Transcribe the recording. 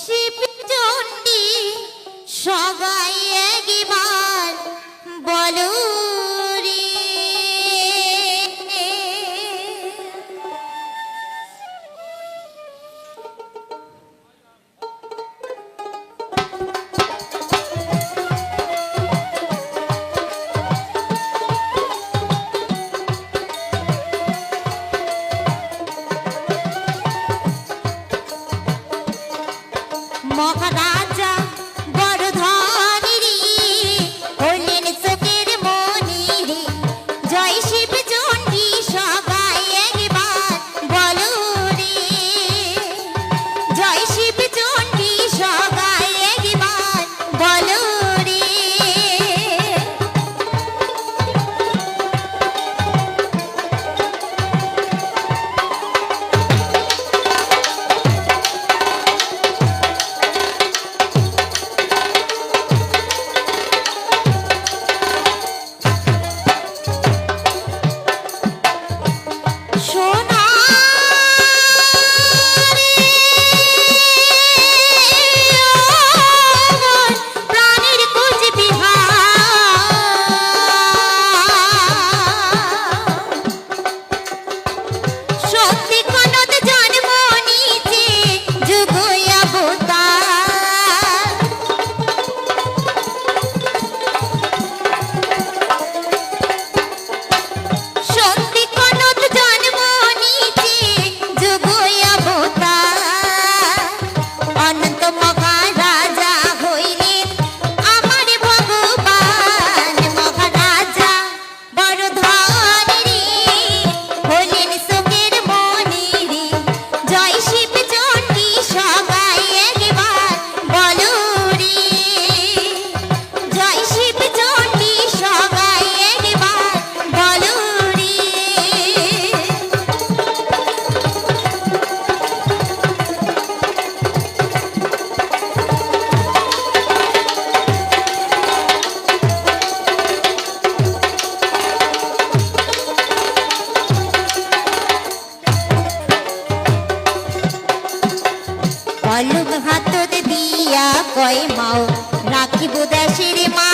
শিব চণ্ডী সবাই একবার বলুন 大家 সোনা Manantama দিয়া কয় মাও রাখিব দেশের মা।